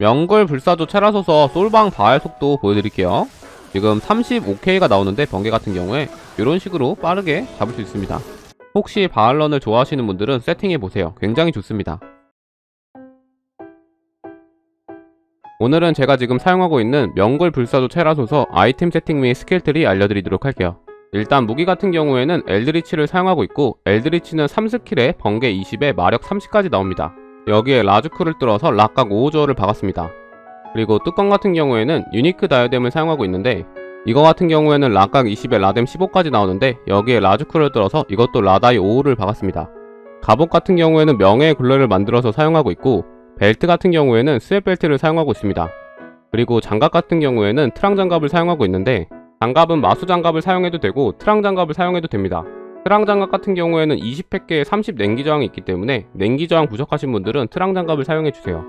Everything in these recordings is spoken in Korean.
명글 불사조 체라소서 솔방 바알 속도 보여드릴게요. 지금 35K가 나오는데 번개 같은 경우에 이런 식으로 빠르게 잡을 수 있습니다. 혹시 바알런을 좋아하시는 분들은 세팅해보세요. 굉장히 좋습니다. 오늘은 제가 지금 사용하고 있는 명골 불사조 체라소서 아이템 세팅 및 스킬트리 알려드리도록 할게요. 일단 무기 같은 경우에는 엘드리치를 사용하고 있고 엘드리치는 3스킬에 번개 20에 마력 30까지 나옵니다. 여기에 라주크를 뚫어서 락각 5호조어를 박았습니다. 그리고 뚜껑 같은 경우에는 유니크 다이어뎀을 사용하고 있는데 이거 같은 경우에는 락각 20에 라뎀 15까지 나오는데 여기에 라주크를 뚫어서 이것도 라다이 5를 박았습니다. 갑옷 같은 경우에는 명예의 굴레를 만들어서 사용하고 있고 벨트 같은 경우에는 스웨 벨트를 사용하고 있습니다. 그리고 장갑 같은 경우에는 트랑 장갑을 사용하고 있는데 장갑은 마수 장갑을 사용해도 되고 트랑 장갑을 사용해도 됩니다. 트랑 장갑 같은 경우에는 20팩계에 30 냉기 저항이 있기 때문에 냉기 저항 부족하신 분들은 트랑 장갑을 사용해 주세요.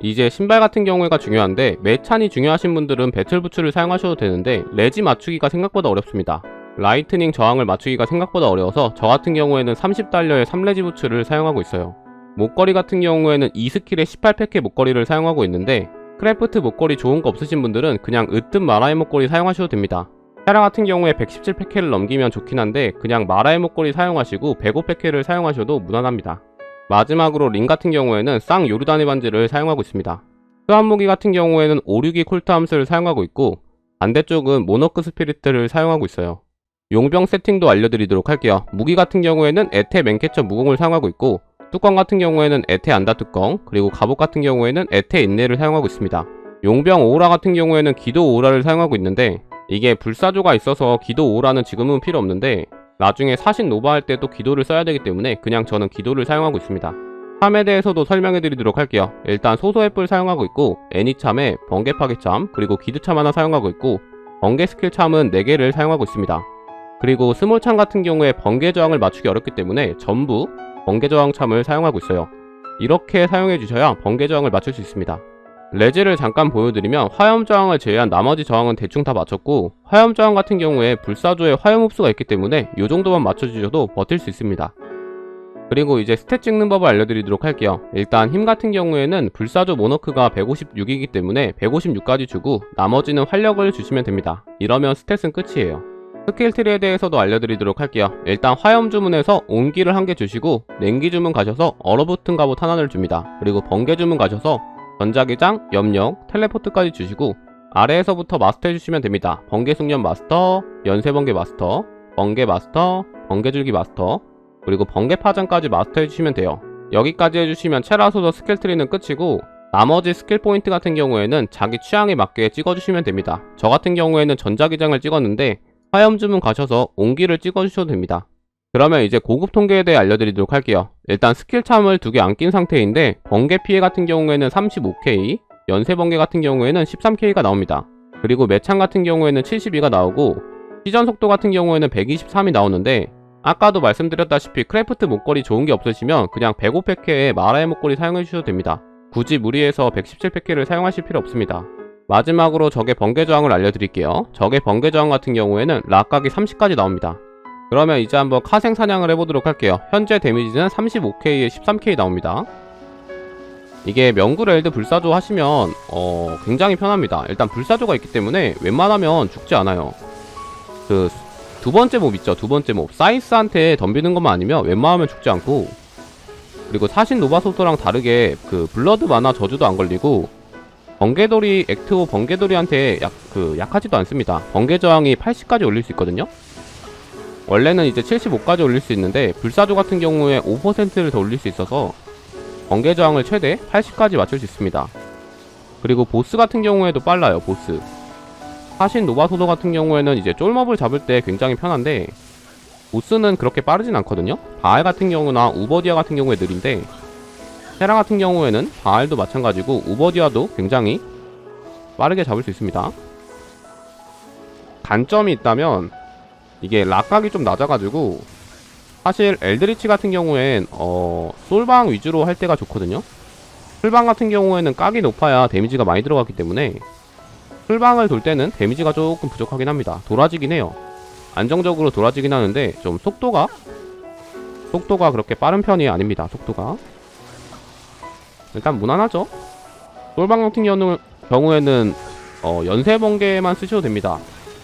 이제 신발 같은 경우가 중요한데 매찬이 중요하신 분들은 배틀 부츠를 사용하셔도 되는데 레지 맞추기가 생각보다 어렵습니다. 라이트닝 저항을 맞추기가 생각보다 어려워서 저 같은 경우에는 30달러의 3레지 부츠를 사용하고 있어요. 목걸이 같은 경우에는 2스킬에 18팩의 목걸이를 사용하고 있는데 크래프트 목걸이 좋은 거 없으신 분들은 그냥 으뜸 마라의 목걸이 사용하셔도 됩니다. 테라 같은 경우에 117팩회를 넘기면 좋긴 한데 그냥 마라의 목걸이 사용하시고 105팩회를 사용하셔도 무난합니다. 마지막으로 링 같은 경우에는 쌍 요르다니 반지를 사용하고 있습니다. 수한무기 같은 경우에는 562 콜트 함수를 사용하고 있고 반대쪽은 모노크 스피리트를 사용하고 있어요. 용병 세팅도 알려드리도록 할게요. 무기 같은 경우에는 에테 맨캐처 무공을 사용하고 있고 뚜껑 같은 경우에는 에테 안다 뚜껑 그리고 갑옷 같은 경우에는 에테 인내를 사용하고 있습니다. 용병 오라 같은 경우에는 기도 오라를 사용하고 있는데 이게 불사조가 있어서 기도 오라는 지금은 필요 없는데 나중에 사신 노바 할 때 또 기도를 써야 되기 때문에 그냥 저는 기도를 사용하고 있습니다. 참에 대해서도 설명해 드리도록 할게요. 일단 소소 앱을 사용하고 있고 애니참에 번개 파괴 참 그리고 기드참 하나 사용하고 있고 번개 스킬 참은 4개를 사용하고 있습니다. 그리고 스몰 참 같은 경우에 번개 저항을 맞추기 어렵기 때문에 전부 번개 저항 참을 사용하고 있어요. 이렇게 사용해 주셔야 번개 저항을 맞출 수 있습니다. 레즈를 잠깐 보여드리면 화염 저항을 제외한 나머지 저항은 대충 다 맞췄고 화염 저항 같은 경우에 불사조에 화염 흡수가 있기 때문에 이 정도만 맞춰주셔도 버틸 수 있습니다. 그리고 이제 스탯 찍는 법을 알려드리도록 할게요. 일단 힘 같은 경우에는 불사조 모노크가 156이기 때문에 156까지 주고 나머지는 활력을 주시면 됩니다. 이러면 스탯은 끝이에요. 스킬 트리에 대해서도 알려드리도록 할게요. 일단 화염 주문에서 온기를 한 개 주시고 냉기 주문 가셔서 얼어붙은 갑옷 하나를 줍니다. 그리고 번개 주문 가셔서 전자기장, 염력, 텔레포트까지 주시고 아래에서부터 마스터 해주시면 됩니다. 번개 숙련 마스터, 연쇄번개 마스터, 번개 마스터, 번개줄기 마스터, 그리고 번개 파장까지 마스터 해주시면 돼요. 여기까지 해주시면 체라소더 스킬 트리는 끝이고 나머지 스킬 포인트 같은 경우에는 자기 취향에 맞게 찍어주시면 됩니다. 저 같은 경우에는 전자기장을 찍었는데 화염 주문 가셔서 온기를 찍어주셔도 됩니다. 그러면 이제 고급 통계에 대해 알려드리도록 할게요. 일단 스킬 참을 두 개 안 낀 상태인데 번개 피해 같은 경우에는 35K, 연쇄 번개 같은 경우에는 13K가 나옵니다. 그리고 매창 같은 경우에는 72가 나오고 시전 속도 같은 경우에는 123이 나오는데 아까도 말씀드렸다시피 크래프트 목걸이 좋은 게 없으시면 그냥 105팩회에 마라의 목걸이 사용해 주셔도 됩니다. 굳이 무리해서 117팩회를 사용하실 필요 없습니다. 마지막으로 적의 번개 저항을 알려드릴게요. 적의 번개 저항 같은 경우에는 락각이 30까지 나옵니다. 그러면 이제 한번 카생 사냥을 해보도록 할게요. 현재 데미지는 35K에 13K 나옵니다. 이게 명굴 엘드 불사조 하시면 어, 굉장히 편합니다. 일단 불사조가 있기 때문에 웬만하면 죽지 않아요. 그 두 번째 몹 있죠. 두 번째 몹 사이스한테 덤비는 것만 아니면 웬만하면 죽지 않고 그리고 사신 노바소토랑 다르게 그 블러드 마나 저주도 안 걸리고 번개돌이 액트5 번개돌이한테 약, 그 약하지도 않습니다. 번개 저항이 80까지 올릴 수 있거든요. 원래는 이제 75까지 올릴 수 있는데 불사조 같은 경우에 5%를 더 올릴 수 있어서 번개 저항을 최대 80까지 맞출 수 있습니다. 그리고 보스 같은 경우에도 빨라요. 보스. 사신 노바소도 같은 경우에는 이제 쫄몹을 잡을 때 굉장히 편한데 보스는 그렇게 빠르진 않거든요. 바알 같은 경우나 우버디아 같은 경우에 느린데 테라 같은 경우에는 바알도 마찬가지고 우버디아도 굉장히 빠르게 잡을 수 있습니다. 단점이 있다면 이게 락각이 좀 낮아가지고 사실 엘드리치 같은 경우엔 어 솔방 위주로 할 때가 좋거든요. 풀방 같은 경우에는 깍이 높아야 데미지가 많이 들어가기 때문에 풀방을 돌 때는 데미지가 조금 부족하긴 합니다. 돌아지긴 해요. 안정적으로 돌아지긴 하는데 좀 속도가 속도가 그렇게 빠른 편이 아닙니다. 속도가 일단 무난하죠. 솔방 같은 경우, 경우에는 어, 연쇄 번개만 쓰셔도 됩니다.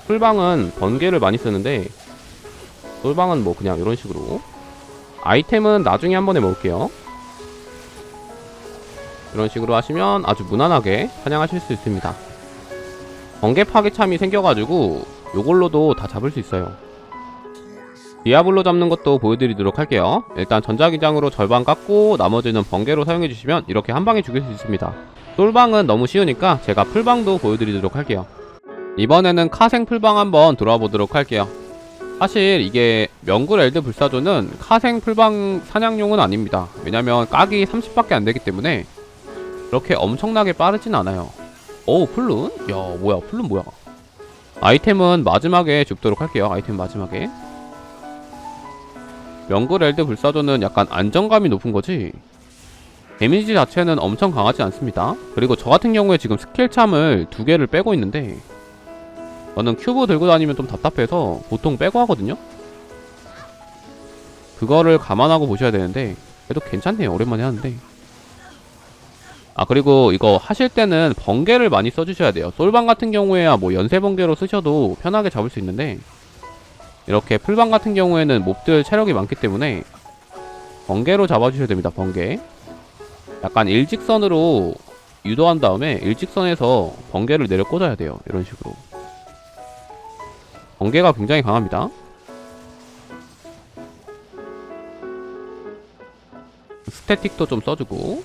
풀방은 번개를 많이 쓰는데 솔방은 뭐 그냥 이런 식으로 아이템은 나중에 한 번에 먹을게요. 이런 식으로 하시면 아주 무난하게 사냥하실 수 있습니다. 번개 파괴참이 생겨가지고 요걸로도 다 잡을 수 있어요. 디아블로 잡는 것도 보여드리도록 할게요. 일단 전자기장으로 절반 깎고 나머지는 번개로 사용해주시면 이렇게 한 방에 죽일 수 있습니다. 솔방은 너무 쉬우니까 제가 풀방도 보여드리도록 할게요. 이번에는 카생 풀방 한번 돌아와 보도록 할게요. 사실 이게 명굴 엘드 불사조는 카생 풀방 사냥용은 아닙니다. 왜냐면 깍이 30밖에 안 되기 때문에 그렇게 엄청나게 빠르진 않아요. 오 플룬? 야 뭐야 플룬 뭐야? 아이템은 마지막에 줍도록 할게요. 아이템 마지막에. 명굴 엘드 불사조는 약간 안정감이 높은 거지. 데미지 자체는 엄청 강하지 않습니다. 그리고 저 같은 경우에 지금 스킬 참을 두 개를 빼고 있는데 저는 큐브 들고 다니면 좀 답답해서 보통 빼고 하거든요. 그거를 감안하고 보셔야 되는데 그래도 괜찮네요. 오랜만에 하는데. 아 그리고 이거 하실 때는 번개를 많이 써주셔야 돼요. 솔방 같은 경우에야 뭐 연쇄 번개로 쓰셔도 편하게 잡을 수 있는데 이렇게 풀방 같은 경우에는 몹들 체력이 많기 때문에 번개로 잡아주셔야 됩니다. 번개. 약간 일직선으로 유도한 다음에 일직선에서 번개를 내려 꽂아야 돼요. 이런 식으로. 번개가 굉장히 강합니다. 스태틱도 좀 써주고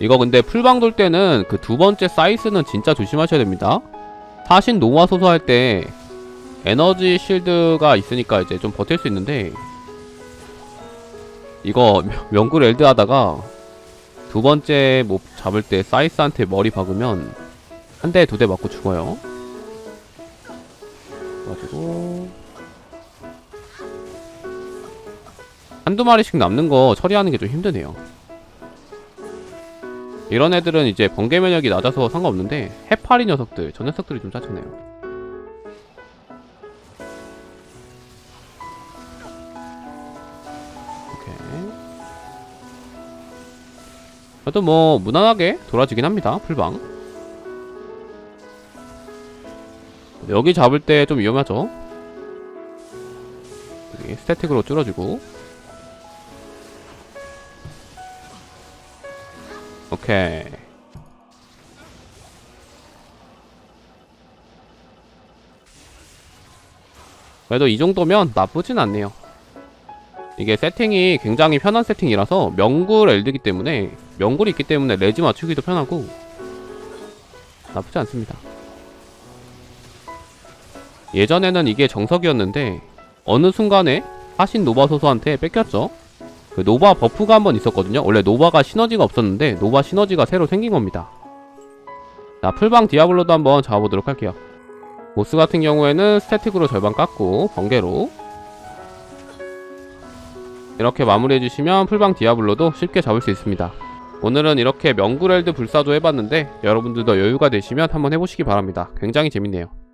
이거 근데 풀방 돌 때는 그 두 번째 사이스는 진짜 조심하셔야 됩니다. 사신 노화 소소 할 때 에너지 실드가 있으니까 이제 좀 버틸 수 있는데 이거 명- 명굴 엘드 하다가 두 번째 몹 잡을 때 사이스한테 머리 박으면 한 대 두 대 맞고 죽어요. 그래가지고 한두 마리씩 남는 거 처리하는 게 좀 힘드네요. 이런 애들은 이제 번개 면역이 낮아서 상관없는데 해파리 녀석들, 저 녀석들이 좀 짜증내요. 그래도 뭐 무난하게 돌아지긴 합니다. 풀방. 여기 잡을 때 좀 위험하죠. 스태틱으로 뚫어주고. 오케이. 그래도 이 정도면 나쁘진 않네요. 이게 세팅이 굉장히 편한 세팅이라서 명굴 엘드기 때문에 명굴이 있기 때문에 레지 맞추기도 편하고 나쁘지 않습니다. 예전에는 이게 정석이었는데 어느 순간에 하신 노바 소소한테 뺏겼죠. 그 노바 버프가 한 번 있었거든요. 원래 노바가 시너지가 없었는데 노바 시너지가 새로 생긴 겁니다. 자, 풀방 디아블로도 한번 잡아보도록 할게요. 보스 같은 경우에는 스태틱으로 절반 깎고 번개로 이렇게 마무리해주시면 풀방 디아블로도 쉽게 잡을 수 있습니다. 오늘은 이렇게 명굴엘드 불사조 해봤는데 여러분들도 여유가 되시면 한번 해보시기 바랍니다. 굉장히 재밌네요.